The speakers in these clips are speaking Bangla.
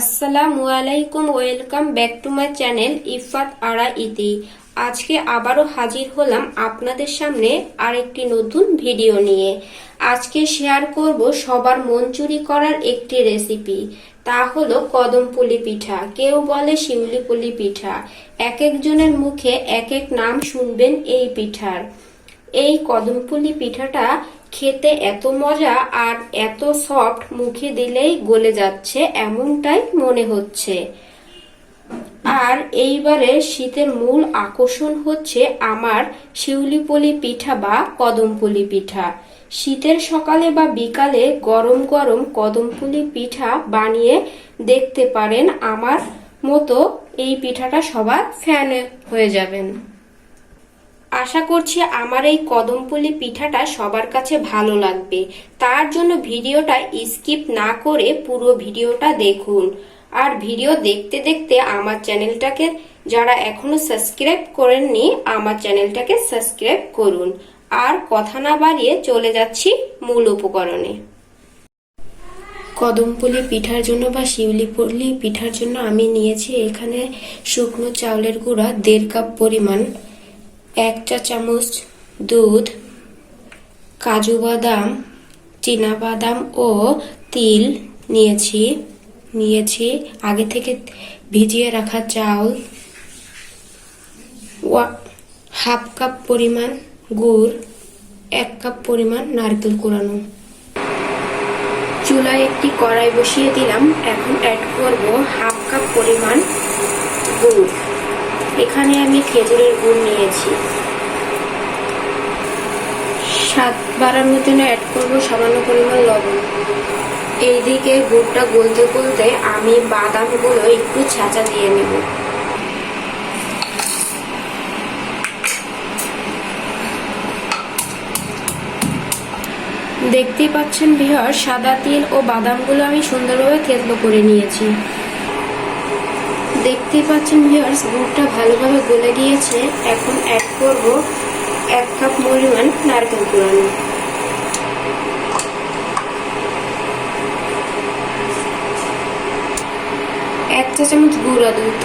আসসালামু আলাইকুম, welcome back to my channel Ifat Ara Iti. আজকে আবারও হাজির হলাম আপনাদের সামনে আরেকটি নতুন ভিডিও নিয়ে। আজকে শেয়ার করব সবার মন চুরি করার একটি রেসিপি। তা হলো কদমপুলি পিঠা। কেউ বলে শিউলিপুলি পিঠা। এক একজনের মুখে এক এক নাম শুনবেন এই পিঠার। এই কদমপুলি পিঠাটা খেতে এত মজা আর এত সফট মুখে দিলেই গলে যাচ্ছে এমনটাই মনে হচ্ছে। আর এইবারে শীতের মূল আকর্ষণ হচ্ছে আমার শিউলিপলি পিঠা বা কদমপুলি পিঠা। শীতের সকালে বা বিকালে গরম গরম কদমপুলি পিঠা বানিয়ে দেখতে পারেন। আমার মতো এই পিঠাটা সবার ফ্যান হয়ে যাবেন। আশা করছি আমার এই কদমপুলি পিঠাটা সবার কাছে ভালো লাগবে। তার জন্য ভিডিওটা স্কিপ না করে পুরো ভিডিওটা দেখুন। আর ভিডিও দেখতে দেখতে আমার চ্যানেলটাকে যারা এখনও সাবস্ক্রাইব করেননি, আমার চ্যানেলটাকে সাবস্ক্রাইব করুন। আর কথা না বাড়িয়ে চলে যাচ্ছি মূল উপকরণে। কদমপুলি পিঠার জন্য বা শিউলিপুলি পিঠার জন্য আমি নিয়েছি এখানে শুকনো চাউলের গুঁড়া দেড় কাপ পরিমাণ। এক চা চামচ দুধ, কাজু বাদাম বাদাম ও তিল নিয়েছি। নিয়েছি। আগে থেকে ভিজিয়ে রাখা চাউল হাফ কাপ পরিমাণ গুড়, এক কাপ পরিমাণ নারকেল কোরানো চুলায় একটি কড়াই বসিয়ে দিলাম। এখন অ্যাড করব হাফ কাপ পরিমাণ গুড়। এখানে আমি খেজুরের গুড় নিয়েছি। স্বাদ বাড়ানোর জন্য অ্যাড করব সামান্য পরিমাণ লবণ। এইদিকে গুড়টা গলতে গলতে আমি বাদামগুলো একটু ছাঁচা দিয়ে নেব। দেখতেই পাচ্ছেন বিহার সাদা তিল ও বাদামগুলো আমি সুন্দরভাবে থেতলো করে নিয়েছি। দেখতেই পাচ্ছেন ভিউয়ার্স গুড়টা ভালোভাবে গলে গিয়েছে। এখন অ্যাড করব এক কাপ পরিমাণ নারকেল কুড়ানো। এক চা চামচ গুঁড়া দুধ।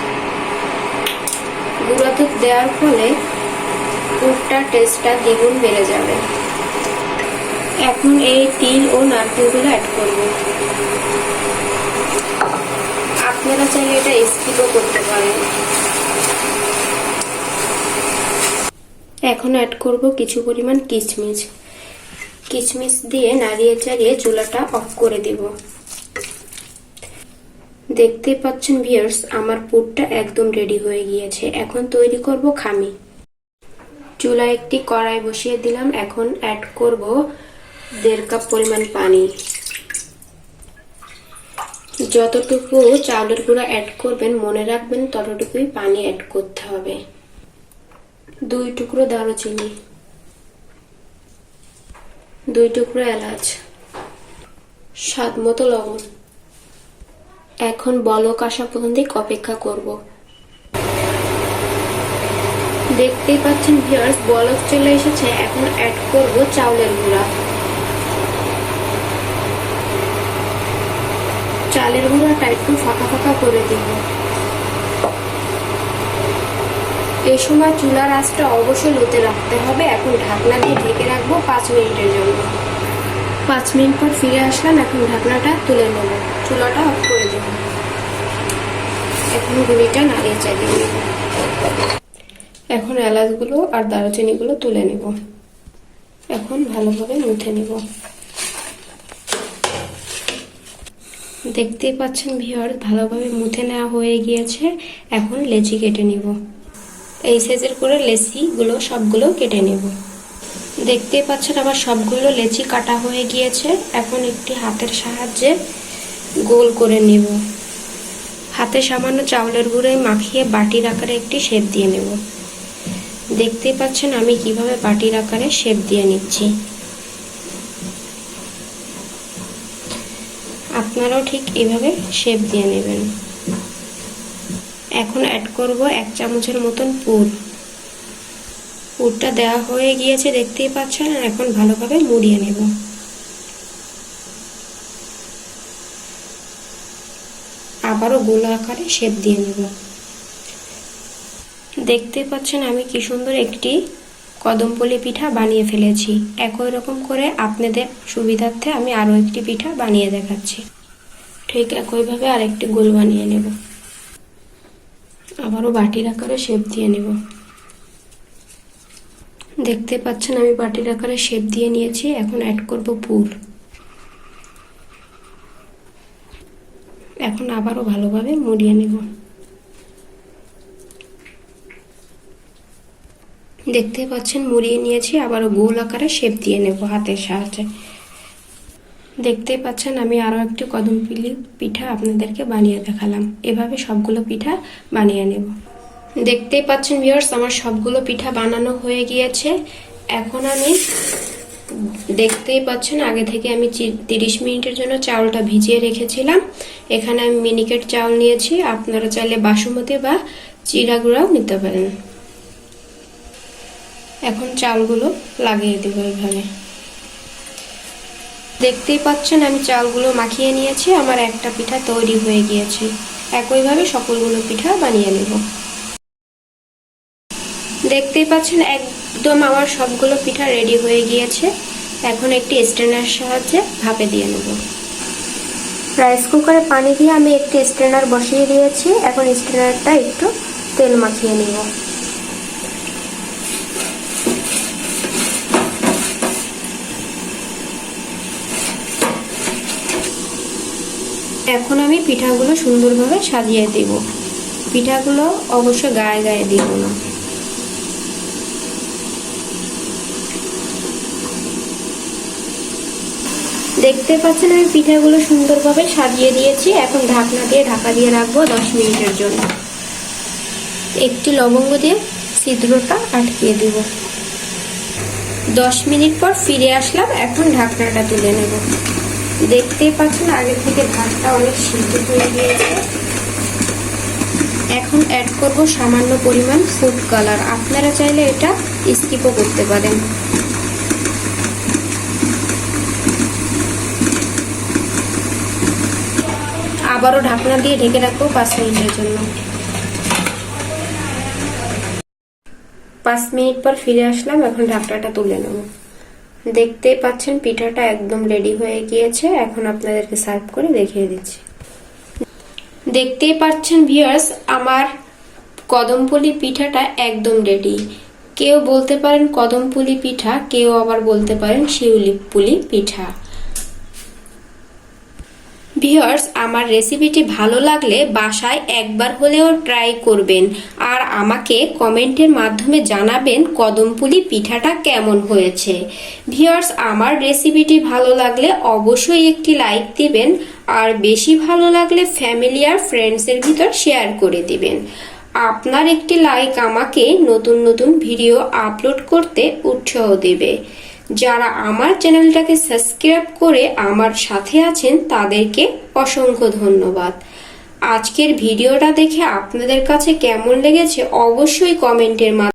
গুঁড়া দুধ দেওয়ার ফলে গুড়টার টেস্টটা দ্বিগুণ বেড়ে যাবে। এখন এই তিল ও নারকেলগুলো অ্যাড করব। আপনারা চাইলে এটা স্কিপও করতে পারেন। এখন অ্যাড করব কিছু পরিমাণ কিচমিচ। কিচমিচ দিয়ে নাড়িয়ে চাড়িয়ে চুলাটা অফ করে দিব। দেখতে পাচ্ছেন ভিয়ার্স আমার পুরটা একদম রেডি হয়ে গিয়েছে। এখন তৈরি করব খামি। চুলায় একটি কড়াই বসিয়ে দিলাম। এখন অ্যাড করব দেড় কাপ পরিমাণ পানি। যতটুকু চাউলের গুঁড়া অ্যাড করবেন, মনে রাখবেন ততটুকুই পানি অ্যাড করতে হবে। দুই টুকরো দারুচিনি। দুই টুকরো এলাচ। স্বাদ মতো লবণ। এখন বলক আসা পর্যন্ত অপেক্ষা করব। দেখতেই পাচ্ছেন ভিউয়ার্স বলক চলে এসেছে। এখন অ্যাড করব চাউলের গুঁড়া। চালের গুঁড়াটা একটু ফাঁকা ফাঁকা করে দিব। এই সময় চুলার আঁচটা অবশ্যই লোতে রাখতে হবে। এখন ঢাকনা দিয়ে ঢেকে রাখব পাঁচ মিনিটের জন্য। পাঁচ মিনিট পর ফিরে আসলাম। এখন ঢাকনাটা তুলে নেব। চুলাটা অফ করে দেব। এখন গুঁড়িটা নাড়িয়ে চালিয়ে নেব। এখন এলাচগুলো আর দারুচিনিগুলো তুলে নেব। এখন ভালোভাবে মুথে নেব। দেখতেই পাচ্ছেন ভিওর ভালোভাবে মুথে নেওয়া হয়ে গিয়েছে। এখন লেচি কেটে নিব। এই সাইজের করে লেচিগুলো, সবগুলো কেটে নেব। দেখতেই পাচ্ছেন আবার সবগুলো লেচি কাটা হয়ে গিয়েছে। এখন একটি হাতের সাহায্যে গোল করে নেব। হাতে সামান্য চাউলের গুঁড়োয় মাখিয়ে বাটির আকারে একটি শেপ দিয়ে নেব। দেখতেই পাচ্ছেন আমি কীভাবে বাটির আকারে শেপ দিয়ে নিচ্ছি। আপনারাও ঠিক এভাবে শেপ দিয়ে নেবেন। এখন অ্যাড করব এক চামচের মতন পুর। পুরটা দেওয়া হয়ে গিয়েছে দেখতেই পাচ্ছেন, আর এখন ভালোভাবে মুড়িয়ে নেব। আবারও গোলা আকারে শেপ দিয়ে নেব। দেখতে পাচ্ছেন আমি কি সুন্দর একটি কদমপলি পিঠা বানিয়ে ফেলেছি। একই রকম করে আপনাদের সুবিধার্থে আমি আরও একটি পিঠা বানিয়ে দেখাচ্ছি। ঠিক একইভাবে আরেকটি গোল বানিয়ে নেব। আবারও বাটির আকারে শেপ দিয়ে নেব। দেখতে পাচ্ছেন আমি বাটির আকারে শেপ দিয়ে নিয়েছি, এখন অ্যাড করব পুর এখন আবারও ভালোভাবে মুড়িয়ে নেব। দেখতে পাচ্ছেন মুড়িয়ে নিয়েছি, আবারও গোল আকারে শেপ দিয়ে নেব হাতের সাহায্যে। দেখতে পাচ্ছেন, আমি আরও একটি কদম পিলি পিঠা আপনাদেরকে বানিয়ে দেখালাম। এভাবে সবগুলো পিঠা বানিয়ে নেব। দেখতেই পাচ্ছেন ভিউয়ার্স আমার সবগুলো পিঠা বানানো হয়ে গিয়েছে। এখন আমি দেখতেই পাচ্ছেন, আগে থেকে আমি তিরিশ মিনিটের জন্য চাউলটা ভিজিয়ে রেখেছিলাম। এখানে আমি মিনিকেট চাউল নিয়েছি, আপনারা চাইলে বাসুমতি বা চিরা গুঁড়াও নিতে পারেন। এখন চালগুলো লাগিয়ে দেবো এইভাবে দেখতেই পাচ্ছেন, আমি চালগুলো মাখিয়ে নিয়েছি, আমার একটা পিঠা তৈরি হয়ে গিয়েছে। একইভাবে সকলগুলো পিঠা বানিয়ে নেব। দেখতেই পাচ্ছেন, একদম আমার সবগুলো পিঠা রেডি হয়ে গিয়েছে। এখন একটি স্ট্রেনার সাহায্যে ভাপে দিয়ে নেব। রাইস কুকারে পানি দিয়ে আমি একটি স্ট্রেনার বসিয়ে দিয়েছি। এখন স্ট্রেনারটা একটু তেল মাখিয়ে নেব। এখন আমি পিঠাগুলো সুন্দরভাবে সাজিয়ে দেব। পিঠাগুলো অবশ্য গায়ে গায়ে দিব না। দেখতে পাচ্ছেন আমি পিঠাগুলো সুন্দরভাবে সাজিয়ে দিয়েছি। এখন ঢাকনা দিয়ে ঢাকা দিয়ে রাখব দশ মিনিটের জন্য। একটি লবঙ্গ দিয়ে ছিদ্রটা আটকিয়ে দেব। দশ মিনিট পর ফিরে আসলাম। এখন ঢাকনাটা তুলে নেব। দেখতেই পাচ্ছেন আগে থেকে ভাতটা অনেক সিদ্ধ হয়ে গিয়েছে। এখন অ্যাড করব সামান্য পরিমাণ ফুড কালার আপনারা চাইলে এটা স্কিপও করতে পারেন। আবারও ঢাকনা দিয়ে ঢেকে রাখব পাঁচ মিনিটের জন্য। পাঁচ মিনিট পর ফিরে আসলাম, এখন ঢাকনাটা তুলে নেব। দেখতেই পাচ্ছেন, পিঠাটা একদম রেডি হয়ে গিয়েছে। এখন আপনাদেরকে সার্ভ করে দেখিয়ে দিচ্ছি। দেখতেই পাচ্ছেন ভিউয়ার্স আমার কদমপুলি পিঠাটা একদম রেডি কেউ বলতে পারেন কদমপুলি পিঠা, কেউ আবার বলতে পারেন শিউলি পুলি পিঠা। ভিউয়ার্স আমার রেসিপিটি ভালো লাগলে বাসায় একবার হলেও ট্রাই করবেন। আর আমাকে কমেন্টের মাধ্যমে জানাবেন কদমপুলি পিঠাটা কেমন হয়েছে। ভিউয়ার্স আমার রেসিপিটি ভালো লাগলে অবশ্যই একটি লাইক দিবেন, আর বেশি ভালো লাগলে ফ্যামিলি আর ফ্রেন্ডসের ভিতর শেয়ার করে দিবেন। আপনার একটি লাইক আমাকে নতুন নতুন ভিডিও আপলোড করতে উৎসাহ দেবে। যারা আমার চ্যানেলটাকে সাবস্ক্রাইব করে আমার সাথে আছেন, তাদেরকে অসংখ্য ধন্যবাদ। আজকের ভিডিওটা দেখে আপনাদের কাছে কেমন লেগেছে, অবশ্যই কমেন্টের মাধ্যমে